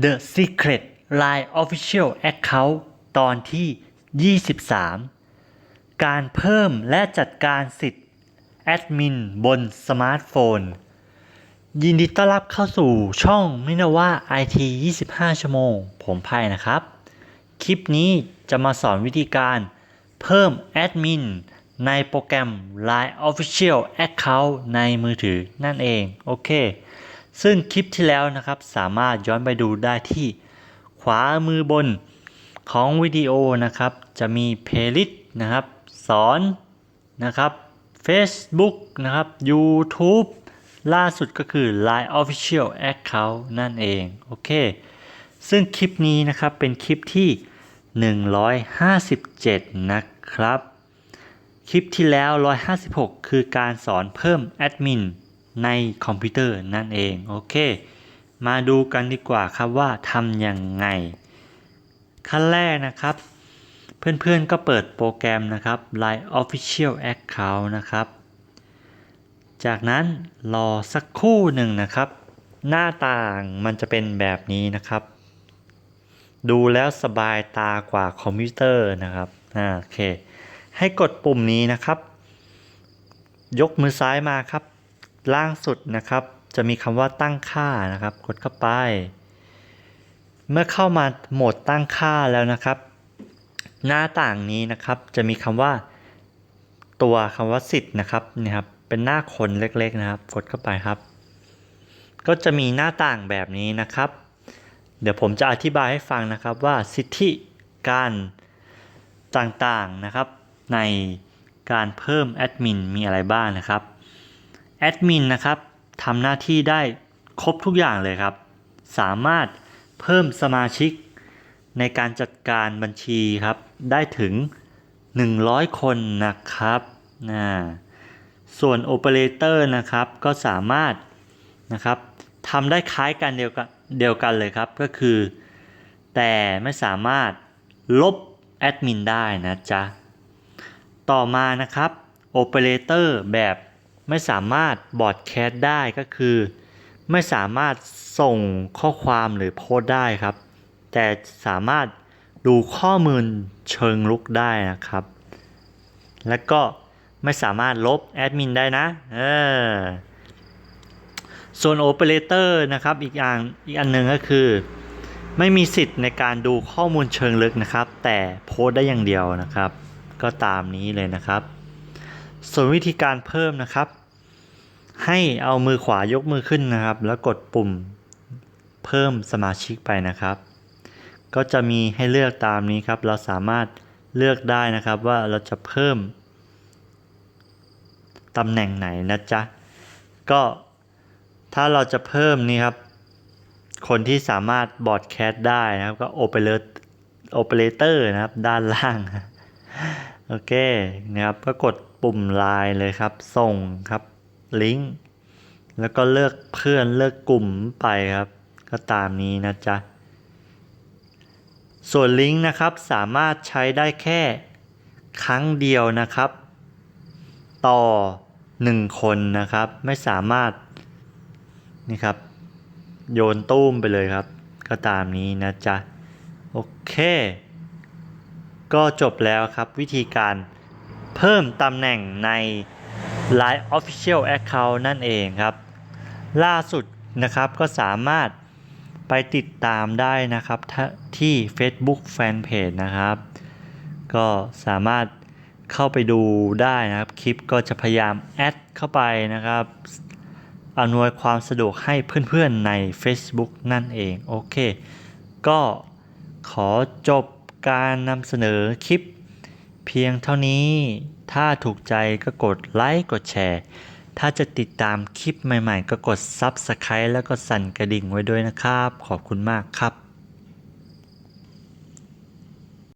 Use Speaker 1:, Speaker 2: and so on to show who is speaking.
Speaker 1: The Secret Line Official Account ตอนที่ 23 การเพิ่มและจัดการสิทธิ์แอดมินบนสมาร์ทโฟน ยินดีต้อนรับเข้าสู่ช่องมินาว่า IT 25 ชั่วโมง ผมไพ่นะครับ คลิปนี้จะมาสอนวิธีการเพิ่มแอดมินในโปรแกรม Line Official Account ในมือถือนั่นเอง โอเค ซึ่งคลิปที่แล้วนะครับสามารถย้อนไปดูได้ที่ขวามือบนของวิดีโอนะครับ จะมีเพลย์ลิสต์นะครับ สอนนะครับ Facebook นะครับ YouTube ล่าสุดก็คือ Line Official Account นั่นเอง โอเค ซึ่งคลิปนี้นะครับเป็นคลิปที่ 157 นะครับ คลิปที่แล้ว 156 คือการสอนเพิ่มแอดมิน ในคอมพิวเตอร์นั่นเองโอเค มาดูกันดีกว่าครับว่าทำยังไง ขั้นแรกนะครับ เพื่อนๆก็เปิดโปรแกรมนะครับ Line Official Account นะครับ จากนั้นรอสักครู่หนึ่งนะครับ หน้าต่างมันจะเป็นแบบนี้นะครับ ดูแล้วสบายตากว่าคอมพิวเตอร์นะครับโอเค ให้กดปุ่มนี้นะครับ ยกมือซ้ายมาครับ ล่างสุดนะครับ จะมีคำว่าตั้งค่านะครับ กดเข้าไป เมื่อเข้ามาโหมดตั้งค่าแล้วนะครับ หน้าต่างนี้นะครับ จะมีคำว่า ตัวคำว่าสิทธิ์นะครับนี่ครับ เป็นหน้าคนเล็กๆนะครับ กดเข้าไปครับ ก็จะมีหน้าต่างแบบนี้นะครับ เดี๋ยวผมจะอธิบายให้ฟังนะครับว่าสิทธิการต่างๆนะครับ ในการเพิ่มแอดมินมีอะไรบ้างนะครับ แอดมินนะครับทำหน้าที่ได้ครบทุกอย่างเลยครับ สามารถเพิ่มสมาชิกในการจัดการบัญชีครับ ได้ถึง 100 คนนะครับนะส่วนโอเปอเรเตอร์นะครับก็สามารถนะครับทำได้คล้ายกันเดียวกันเดียวกันเลยครับก็คือ แต่ไม่สามารถลบแอดมินได้นะจ๊ะ ต่อมานะครับโอเปอเรเตอร์แบบ ไม่สามารถบอดแคสต์ได้ก็คือ ไม่สามารถส่งข้อความหรือโพสได้ครับ แต่สามารถดูข้อมูลเชิงลุกได้นะครับ และก็ไม่สามารถลบแอดมินได้นะเออส่วนโอเปอเรเตอร์นะครับอีกอย่างอีกอันหนึ่งก็คือ ไม่มีสิทธิ์ในการดูข้อมูลเชิงลึกนะครับ แต่โพสได้อย่างเดียวนะครับ ก็ตามนี้เลยนะครับ ส่วนวิธีการเพิ่มนะครับ ให้เอามือขวายกมือขึ้นนะครับ แล้วกดปุ่มเพิ่มสมาชิกไปนะครับ ก็จะมีให้เลือกตามนี้ครับ เราสามารถเลือกได้นะครับว่าเราจะเพิ่มตำแหน่งไหนนะจ๊ะ ก็ถ้าเราจะเพิ่มนี่ครับ คนที่สามารถบอดแคสต์ได้นะครับ ก็โอเปเรตโอเปอเรเตอร์นะครับ ด้านล่าง โอเคนะครับ ก็กด ปุ่มไลน์เลยครับ ส่งครับลิงก์แล้วก็เลือกเพื่อนเลือกกลุ่มไปครับ ก็ตามนี้นะจ๊ะ ส่วนลิงก์นะครับสามารถใช้ได้แค่ครั้งเดียวนะครับ ต่อ 1 คนนะครับ ไม่สามารถนี่ครับ โยนตู้มไปเลยครับ ก็ตามนี้นะจ๊ะ โอเค ก็จบแล้วครับวิธีการ เพิ่มตำแหน่งใน Line Official Account นั่นเองครับ ล่าสุดนะครับก็สามารถไปติดตามได้นะครับที่ Facebook Fanpage นะครับ ก็สามารถเข้าไปดูได้นะครับ คลิปก็จะพยายามแอดเข้าไปนะครับอำนวยความสะดวกให้เพื่อนๆใน Facebook นั่นเอง โอเค ก็ขอจบการนำเสนอคลิป เพียงเท่านี้ ถ้าถูกใจก็กดไลค์กดแชร์ ถ้าจะติดตามคลิปใหม่ๆ ก็กด Subscribe แล้วก็สั่นกระดิ่งไว้ด้วยนะครับ ขอบคุณมากครับ